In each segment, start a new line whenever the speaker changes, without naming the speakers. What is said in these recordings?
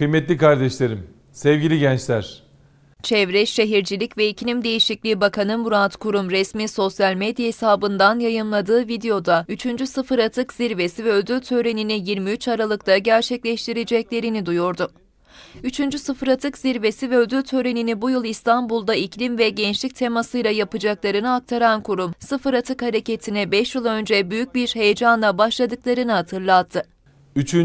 Kıymetli kardeşlerim, sevgili gençler,
Çevre, Şehircilik ve İklim Değişikliği Bakanı Murat Kurum resmi sosyal medya hesabından yayımladığı videoda 3. Sıfır Atık Zirvesi ve ödül törenini 23 Aralık'ta gerçekleştireceklerini duyurdu. 3. Sıfır Atık Zirvesi ve ödül törenini bu yıl İstanbul'da iklim ve gençlik temasıyla yapacaklarını aktaran kurum, Sıfır Atık hareketine 5 yıl önce büyük bir heyecanla başladıklarını hatırlattı.
3.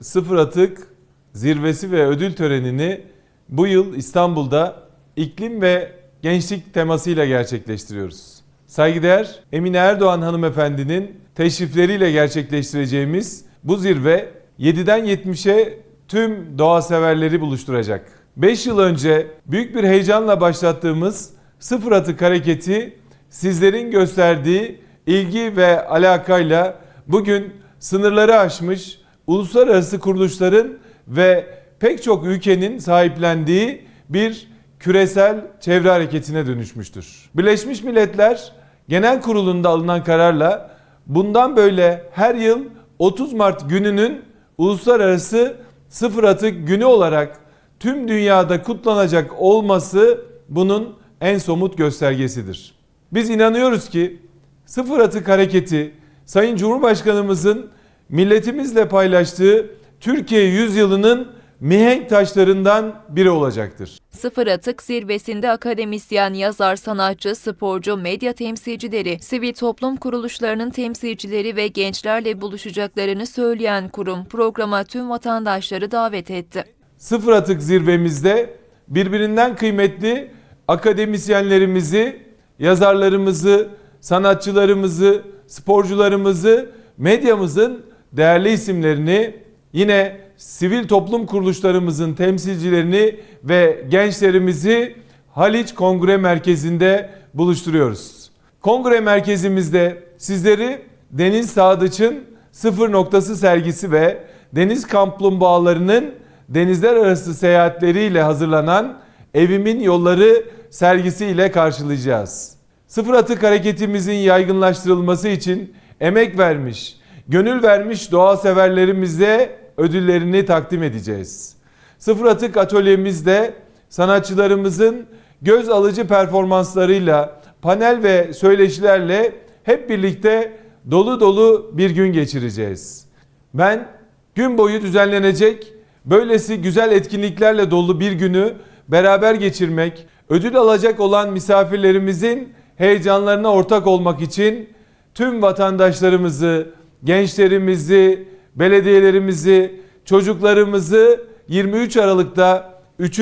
Sıfır Atık Zirvesi ve ödül törenini bu yıl İstanbul'da iklim ve gençlik temasıyla gerçekleştiriyoruz. Saygıdeğer Emine Erdoğan hanımefendinin teşrifleriyle gerçekleştireceğimiz bu zirve 7'den 70'e tüm doğa severleri buluşturacak. 5 yıl önce büyük bir heyecanla başlattığımız Sıfır Atık hareketi sizlerin gösterdiği ilgi ve alakayla bugün sınırları aşmış uluslararası kuruluşların ve pek çok ülkenin sahiplendiği bir küresel çevre hareketine dönüşmüştür. Birleşmiş Milletler Genel Kurulu'nda alınan kararla bundan böyle her yıl 30 Mart gününün uluslararası sıfır atık günü olarak tüm dünyada kutlanacak olması bunun en somut göstergesidir. Biz inanıyoruz ki sıfır atık hareketi Sayın Cumhurbaşkanımızın milletimizle paylaştığı Türkiye yüzyılının mihenk taşlarından biri olacaktır.
Sıfır Atık Zirvesi'nde akademisyen, yazar, sanatçı, sporcu, medya temsilcileri, sivil toplum kuruluşlarının temsilcileri ve gençlerle buluşacaklarını söyleyen kurum programa tüm vatandaşları davet etti.
Sıfır atık zirvemizde birbirinden kıymetli akademisyenlerimizi, yazarlarımızı, sanatçılarımızı, sporcularımızı, medyamızın değerli isimlerini yine sivil toplum kuruluşlarımızın temsilcilerini ve gençlerimizi Haliç Kongre Merkezi'nde buluşturuyoruz. Kongre merkezimizde sizleri Deniz Sadıç'ın sıfır noktası sergisi ve deniz kaplumbağalarının denizler arası seyahatleriyle hazırlanan Evimin Yolları sergisiyle karşılayacağız. Sıfır atık hareketimizin yaygınlaştırılması için emek vermiş, gönül vermiş doğa severlerimize ödüllerini takdim edeceğiz. Sıfır atık atölyemizde sanatçılarımızın göz alıcı performanslarıyla, panel ve söyleşilerle hep birlikte dolu dolu bir gün geçireceğiz. Ben gün boyu düzenlenecek böylesi güzel etkinliklerle dolu bir günü beraber geçirmek, ödül alacak olan misafirlerimizin heyecanlarına ortak olmak için tüm vatandaşlarımızı, gençlerimizi, belediyelerimizi, çocuklarımızı 23 Aralık'ta 3.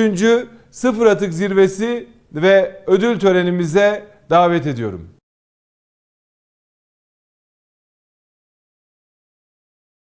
Sıfır Atık Zirvesi ve ödül törenimize davet ediyorum.